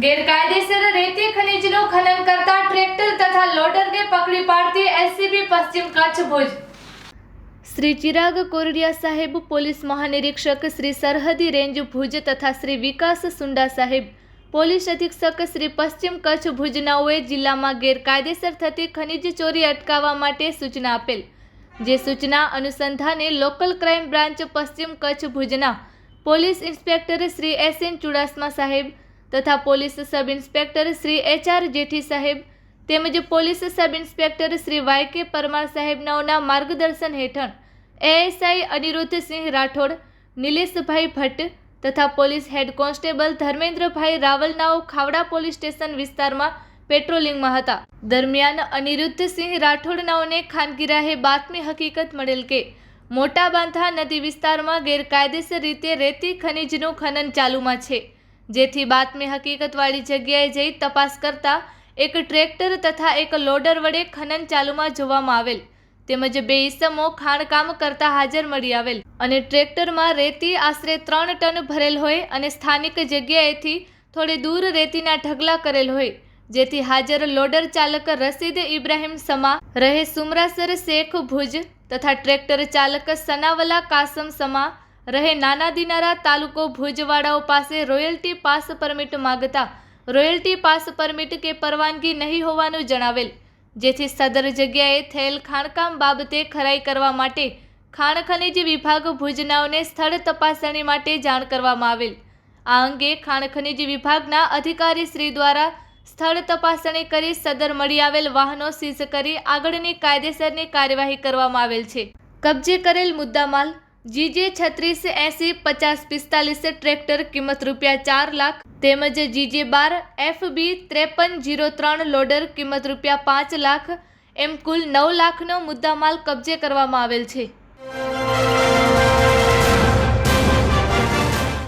ગેરકાયદેસર રેતી ખનીજનું ખનન કરતા ટ્રેક્ટર તથા લોડરને પકડી પાડતી એસસીબી પશ્ચિમ કચ્છ ભુજ. શ્રી ચિરાગ કોરડિયા સાહેબ, પોલીસ મહાનિરીક્ષક શ્રી સરહદી રેન્જ ભુજ તથા શ્રી વિકાસ સુંડા સાહેબ, પોલીસ અધિક્ષક શ્રી પશ્ચિમ કચ્છ ભુજનાઓએ જિલ્લામાં ગેરકાયદેસર થતી ખનીજ ચોરી અટકાવવા માટે સૂચના આપેલ, જે સૂચના અનુસંધાને લોકલ ક્રાઇમ બ્રાન્ચ પશ્ચિમ કચ્છ ભુજના police inspector Shri S N Chudasama સાહેબ તથા police sub inspector Shri H R Jethi સાહેબ તેમજ police sub inspector Shri Y K Parmar સાહેબનાઓના માર્ગદર્શન હેઠળ એએસઆઈ અનિરુદ્ધસિંહ રાઠોડ, નિલેશભાઈ ભટ્ટ તથા પોલીસ હેડ કોન્સ્ટેબલ ધર્મેન્દ્રભાઈ રાવલનાઓ ખાવડા પોલીસ સ્ટેશન વિસ્તારમાં પેટ્રોલિંગમાં હતા. દરમિયાન અનિરુદ્ધસિંહ રાઠોડનાઓને ખાનગીરાહે બાતમી હકીકત મળેલ કે મોટા બાંધા નદી વિસ્તારમાં ગેરકાયદેસર રીતે રેતી ખનીજનું ખનન ચાલુમાં છે. જેથી બાતમી હકીકતવાળી જગ્યાએ જઈ તપાસ કરતા એક ટ્રેક્ટર તથા એક લોડર વડે ખનન ચાલુમાં જોવામાં આવેલ. તેમજ બે ઈસમો ખાણકામ કરતા હાજર મળી આવેલ. અને ટ્રેક્ટરમાં રેતી આશરે ત્રણ ટન ભરેલ હોય અને સ્થાનિક જગ્યાએથી થોડી દૂર રેતીના ઢગલા કરેલ હોય. જેથી હાજર લોડર ચાલક રસીદ ઇબ્રાહિમ સમા, રહે સુમરાસર શેખ ભુજ તથા ટ્રેક્ટર ચાલક સનાવલા કાસમ સમા રહે નાના દિનારા તાલુકો ભુજવાડાઓ પાસે રોયલ્ટી પાસ પરમિટ માગતા રોયલ્ટી પાસ પરમિટ કે પરવાનગી નહીં હોવાનું જણાવેલ, જેથી સદર જગ્યાએ થયેલ ખાણકામ બાબતે ખરાઈ કરવા માટે ખાણ ખનીજ વિભાગ ભુજનાઓને સ્થળ તપાસણી માટે જાણ કરવામાં આવેલ. આ અંગે ખાણ ખનીજ વિભાગના અધિકારી શ્રી દ્વારા સ્થળ તપાસણી કરી સદર મળી આવેલ વાહનો સીઝ કરી આગળની કાયદેસરની કાર્યવાહી કરવામાં આવેલ છે. કબજે કરેલ મુદ્દામાલ જીજે છત્રીસ એંસી, પચાસ, પિસ્તાલીસ ટ્રેક્ટર કિંમત રૂપિયા ચાર લાખ, તેમજ જીજે બાર એફ બી ત્રેપન, જીરો ત્રણ લોડર કિંમત રૂપિયા પાંચ લાખ, એમ કુલ નવ લાખનો મુદ્દામાલ કબજે કરવામાં આવેલ છે.